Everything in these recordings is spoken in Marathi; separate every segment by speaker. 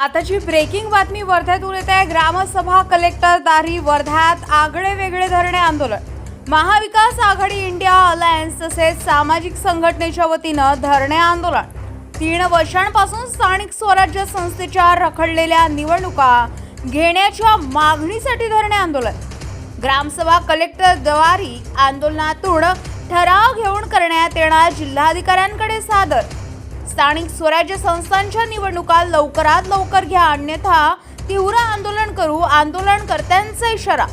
Speaker 1: आताची ब्रेकिंग बातमी वर्ध्यातून येत आहे. ग्रामसभा कलेक्टर दारी वर्ध्यात आगळे वेगळे धरणे आंदोलन. महाविकास आघाडी इंडिया अलायन्स तसेच सामाजिक संघटनेच्या वतीनं धरणे आंदोलन. तीन वर्षांपासून स्थानिक स्वराज्य संस्थेच्या रखडलेल्या निवडणुका घेण्याच्या मागणीसाठी धरणे आंदोलन. ग्रामसभा कलेक्टर द्वारी आंदोलनातून ठराव घेऊन करण्यात येणार जिल्हाधिकाऱ्यांकडे सादर. स्थानिक स्वराज्य संस्थांच्या निवडणुका लवकरात लवकर घ्या अन्यथा तीव्र आंदोलन करू आंदोलनकर्त्यांचा इशारा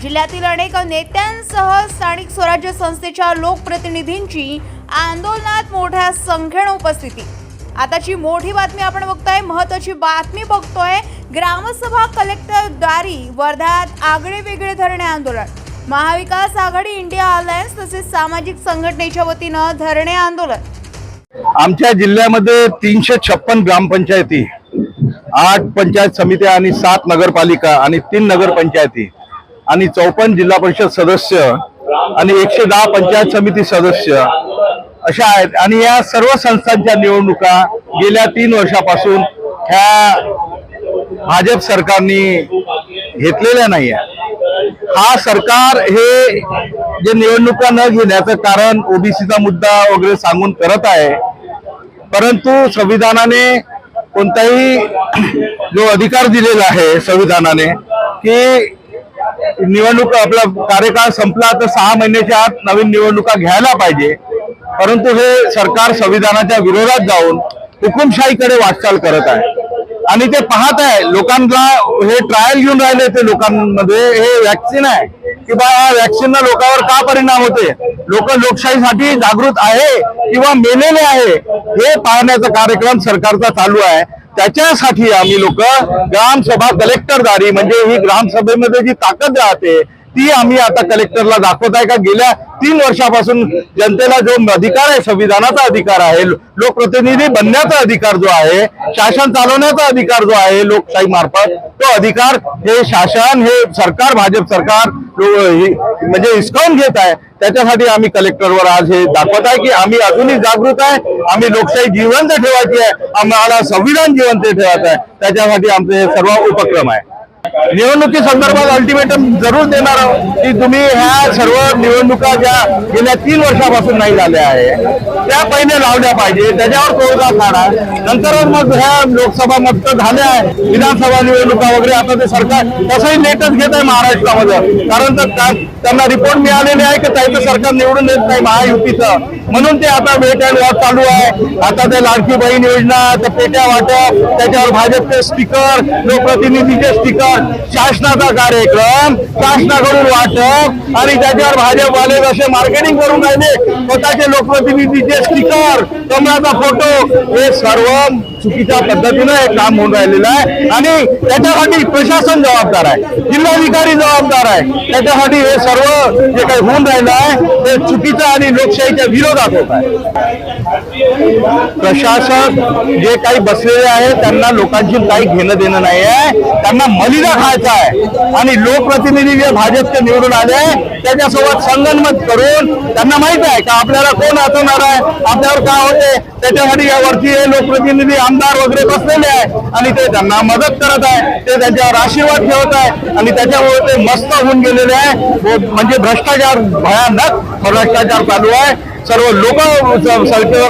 Speaker 1: जिल्ह्यातील अनेक नेत्यांसह स्थानिक स्वराज्य संस्थेच्या लोकप्रतिनिधींची आंदोलनात मोठ्या संख्येनं उपस्थिती. आताची मोठी बातमी आपण बघतोय महत्वाची बातमी बघतोय ग्रामसभा कलेक्टर द्वारी वर्ध्यात आगळे वेगळे धरणे आंदोलन. महाविकास आघाडी इंडिया अलायन्स तसेच सामाजिक संघटनेच्या वतीनं धरणे आंदोलन.
Speaker 2: आमच्या जिल्ह्यामध्ये तीनशे छप्पन ग्रामपंचायती आठ पंचायत समित्या आणि सात नगरपालिका आणि तीन नगरपंचायती आणि चौपन्न जिल्हा परिषद सदस्य आणि एकशे दहा पंचायत समिती सदस्य अशा आहेत. आणि या सर्व संस्थांच्या निवडणुका गेल्या तीन वर्षापासून ह्या भाजप सरकारने घेतलेल्या नाही आहे हा सरकार हे जे निवडणुका न घेण्याचं कारण ओबीसीचा मुद्दा वगैरे सांगून करत आहे परंतु संविधानाने कोणताही जो अधिकार दिलेला आहे संविधानाने की निवडणूक आपला कार्यकाळ संपला तर सहा महिन्याच्या आत नवीन निवडणुका घ्यायला पाहिजे. परंतु हे सरकार संविधानाच्या विरोधात जाऊन हुकुमशाहीकडे वाटचाल करत आहे. आणि ते पाहत आहे लोकांना हे ट्रायल घेऊन राहिले ते लोकांमध्ये हे वॅक्सिन आहे. की बा या लोकांवर का परिणाम होते लोक लोकशाहीसाठी जागृत आहे किंवा मेलेले आहे हे पाहण्याचा कार्यक्रम सरकारचा चालू आहे. त्याच्यासाठी आम्ही लोक ग्रामसभा कलेक्टरदारी म्हणजे ही ग्रामसभेमध्ये जी ताकद राहते ती आम्ही आता कलेक्टरला दाखवत आहे का गेल्या तीन वर्षापासून जनतेला जो अधिकार आहे संविधानाचा अधिकार आहे लोकप्रतिनिधी बनण्याचा अधिकार जो आहे शासन चालवण्याचा अधिकार जो आहे लोकशाही मार्फत तो अधिकार हे शासन हे सरकार भाजप सरकार म्हणजे हिसकावून घेत आहे. त्याच्यासाठी आम्ही कलेक्टरवर आज हे दाखवत आहे की आम्ही अजूनही जागृत आहे आम्ही लोकशाही जिवंत ठेवायची आहे आम्हाला संविधान जिवंत ठेवायचं आहे. त्याच्यासाठी आमचे हे सर्व उपक्रम आहे. निवडणुकी संदर्भात अल्टिमेटम जरूर देणार आहोत. की तुम्ही ह्या सर्व निवडणुका ज्या गेल्या तीन वर्षापासून नाही झाल्या आहे त्या पहिले लावल्या पाहिजे. त्याच्यावर तोडगा काढा. नंतरच मग ह्या लोकसभा मत झाल्या आहे. विधानसभा निवडणुका वगैरे. आता ते सरकार तसंही लेटच घेत आहे महाराष्ट्रामध्ये. कारण तर त्यांना रिपोर्ट मिळालेले आहे की त्याचं सरकार निवडून येत नाही महायुतीचं. म्हणून ते आता वेट अँड वॉच चालू आहे. आता ते लाडकी बहीण योजना त्या पेट्या वाटप त्याच्यावर भाजपचे स्टिकर लोकप्रतिनिधीचे स्टिकर शासनाचा कार्यक्रम शासनाकडून वाटप आणि त्याच्यावर भाजपवाले जसे मार्केटिंग करून राहिले. स्वतःचे लोकप्रतिनिधीचे स्टिकर कमळाचा फोटो हे सर्व चुकीच्या पद्धतीनं हे काम होऊन राहिलेलं आहे. आणि त्याच्यासाठी प्रशासन जबाबदार आहे. जिल्हाधिकारी जबाबदार आहे. त्याच्यासाठी हे सर्व जे काही होऊन राहिलं आहे ते चुकीचं आणि लोकशाहीच्या विरोधात होत आहे. प्रशासक जे काही बसलेले आहे त्यांना लोकांची काही घेणं देणं नाही आहे. त्यांना मलिदा खायचा आहे. आणि लोकप्रतिनिधी जे भाजपचे निवडून आले त्याच्यासोबत संगनमत करून त्यांना माहीत आहे का आपल्याला कोण वाचवणार आहे? आपल्यावर काय होते? त्याच्यासाठी यावरती हे लोकप्रतिनिधी आमदार वगैरे बसलेले आहे आणि ते त्यांना मदत करत आहे. ते त्यांच्यावर आशीर्वाद ठेवत आहे आणि त्याच्यामुळे ते मस्त होऊन गेलेले आहे. व म्हणजे भ्रष्टाचार भयानक भ्रष्टाचार चालू आहे. सर्व लोक सडकेवर